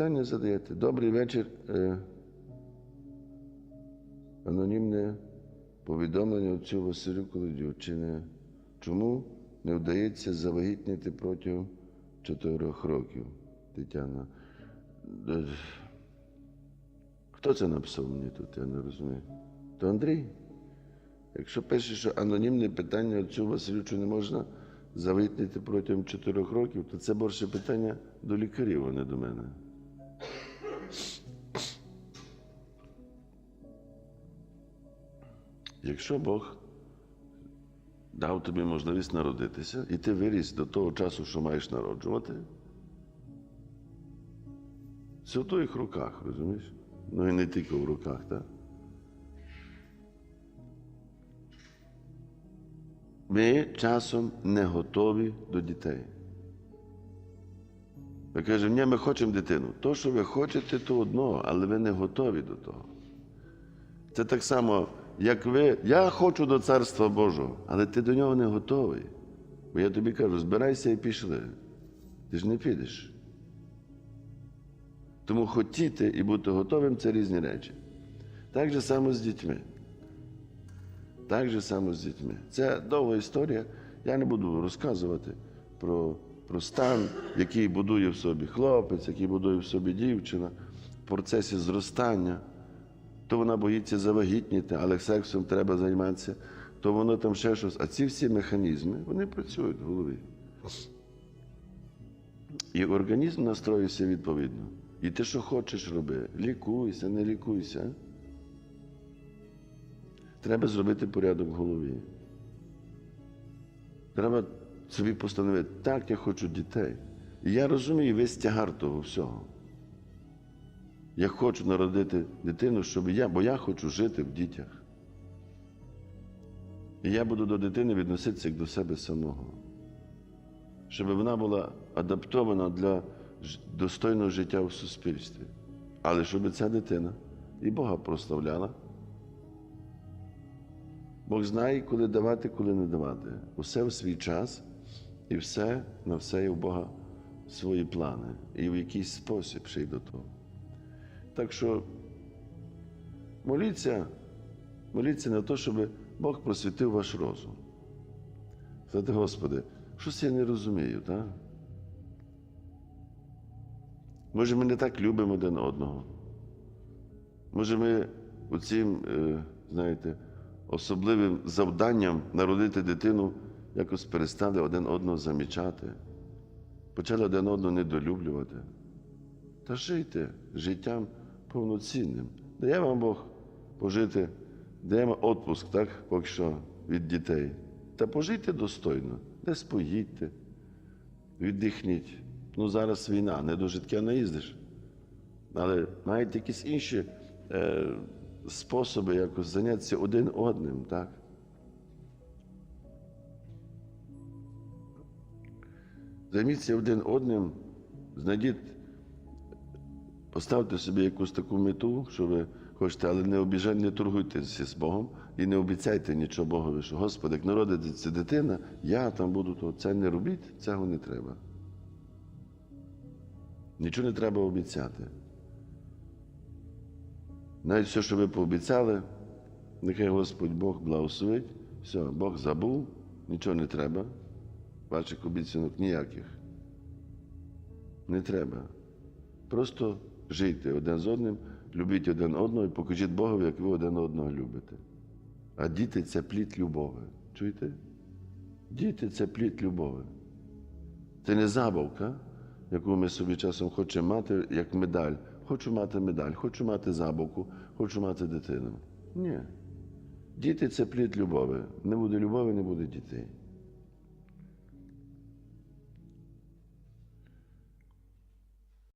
питання задаєте. Добрий вечір. Е, Анонімне повідомлення отцю Василю Колодівчини. Чому не вдається завагітніти протягом чотирьох років, Тетяна? Е, Хто це написав мені тут, я не розумію. То Андрій? Якщо пише, що анонімне питання отцю Василю, чи не можна завагітніти протягом чотирьох років, то це більше питання до лікарів, а не до мене. Якщо Бог дав тобі можливість народитися, і ти виріс до того часу, що маєш народжувати, це в твоїх руках, розумієш? Ну і не тільки в руках, так? Ми часом не готові до дітей. Ми кажемо, ні, ми хочемо дитину. То, що ви хочете, то одно, але ви не готові до того. Це так само, як ви, я хочу до Царства Божого, але ти до нього не готовий. Бо я тобі кажу, збирайся і пішли. Ти ж не підеш. Тому хотіти і бути готовим це різні речі. Так же само з дітьми. Так же само з дітьми. Це довга історія. Я не буду розказувати про, про стан, який будує в собі хлопець, який будує в собі дівчина в процесі зростання. То вона боїться завагітніти, але сексом треба займатися, то воно там ще щось. А ці всі механізми вони працюють в голові. І організм настроївся відповідно. І ти, що хочеш, роби. Лікуйся, не лікуйся. Треба зробити порядок в голові. Треба собі постановити, так я хочу дітей. І я розумію весь тягар того всього. Я хочу народити дитину, щоб я, бо я хочу жити в дітях. І я буду до дитини відноситися як до себе самого. Щоб вона була адаптована для достойного життя в суспільстві. Але щоб ця дитина і Бога прославляла. Бог знає, коли давати, коли не давати. Усе в свій час, і все на все є в Бога свої плани. І в якийсь спосіб ще й до того. Так що моліться, моліться на те, щоб Бог просвітив ваш розум. Сказати, Господи, щось я не розумію, так? Може, ми не так любимо один одного. Може, ми оцим, е, знаєте, особливим завданням народити дитину якось перестали один одного замічати, почали один одного недолюблювати. Та жийте життям повноцінним. Дає вам Бог пожити, дає вам відпуск, так, поки що від дітей. Та пожийте достойно, десь поїдьте, віддихніть. Ну, зараз війна, не до життя не. Але маєте якісь інші е, способи якось зайнятися один одним, так? Займіться один одним, знайдіть, поставте собі якусь таку мету, що ви хочете, але не обіжайте, не торгуйтеся з Богом і не обіцяйте нічого Богові, що Господи, як народиться дитина, я там буду, то це не робіть, цього не треба. Нічого не треба обіцяти. Навіть все, що ви пообіцяли, нехай Господь Бог благословить, все, Бог забув, нічого не треба. Ваших обіцянок ніяких. Не треба. Просто жийте один з одним, любіть один одного і покажіть Богові, як ви один одного любите. А діти це плід любові. Чуєте? Діти це плід любові. Це не забавка, яку ми собі часом хочемо мати, як медаль. Хочу мати медаль, хочу мати забавку, хочу мати дитину. Ні. Діти це плід любові. Не буде любові, не буде дітей.